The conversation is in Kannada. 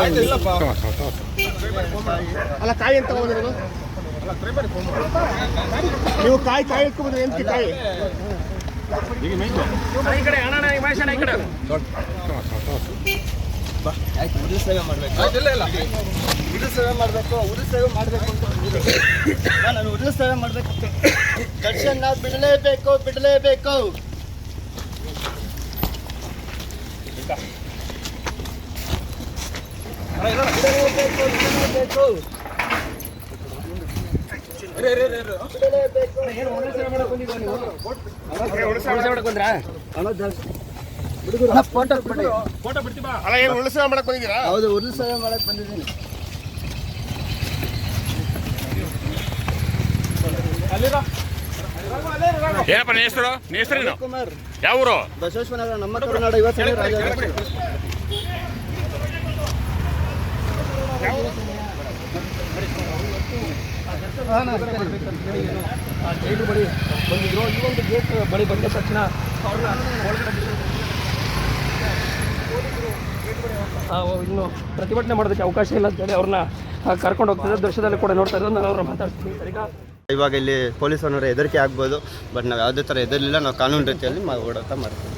ಆಯ್ತು ಅಲ್ಲ, ಕಾಯಿ ಅಂತ ನೀವು? ಕಾಯಿ ಕಾಯಿ ಎತ್ಕೊಂಡ್ಬಂದ್ರೆ ಎಂತ ಕಾಯಿ. ಆಯ್ತು ಉರುಳು ಸೇವೆ ಮಾಡಬೇಕು. ಆಯ್ತು ಇಲ್ಲ ಇಲ್ಲ ಉರುಳು ಸೇವೆ ಮಾಡಬೇಕು ಉದ್ರಿ ಸೇವೆ ಮಾಡಬೇಕು ಅಂತ. ನಾನು ಸೇವೆ ಮಾಡಬೇಕು ಬಿಡಲೇಬೇಕು ಬಿಡಲೇಬೇಕು. ಬಿಡಲೇಬೇಕು ಬಿಡಲೇಬೇಕು ಬಿಡಲೇಬೇಕು ಅಣ್ಣ, ಫೋಟೋ ಕೊಡಿ. ಅಲ್ಲ ಏನು ಉಳಿಸ ಮಾಡಕ್ ಬಂದಿದ್ದೀರಾ ಹೌದು ಉರುಳು ಸೇವೆ ಮಾಡಕ್ ಬಂದಿದ್ದೀನಿ ಏನಪ್ಪ ನಿನ್ನ ಹೆಸರು? ನಿನ್ನ ಹೆಸರೇನು ಕುಮಾರ್. ಯಾವ ಊರು? ಬಸವೇಶ್ವರನಗರ ನಮ್ಮ ಕರ್ನಾಟಕ ಗೇಟ್ ಬಳಿ ಬಂದಿದ್ರು ಈ ಒಂದು ಗೇಟ್ ಬಳಿ ಬಂದ ತಕ್ಷಣ ಅವ್ರನ್ನ ಇನ್ನು ಪ್ರತಿಭಟನೆ ಮಾಡೋದಕ್ಕೆ ಅವಕಾಶ ಇಲ್ಲ ಅಂತೇಳಿ ಅವ್ರನ್ನ ಕರ್ಕೊಂಡು ಹೋಗ್ತಿದ್ದಾರೆ. ದೃಶ್ಯದಲ್ಲಿ ಕೂಡ ನೋಡ್ತಾ ಇರೋದು ನಾನು ಅವ್ರನ್ನ ಮಾತಾಡ್ತೀನಿ. ಸರ್ ಈಗ ಇವಾಗ ಇಲ್ಲಿ ಪೊಲೀಸ್ ಪೊಲೀಸರವರ ಹೆದರಿಕೆ ಆಗ್ಬೋದು, ಬಟ್ ನಾವು ಯಾವುದೇ ಥರ ಹೆದರಲಿಲ್ಲ, ನಾವು ಕಾನೂನು ರೀತಿಯಲ್ಲಿ ಹೋರಾಟ ಮಾಡ್ತೀವಿ.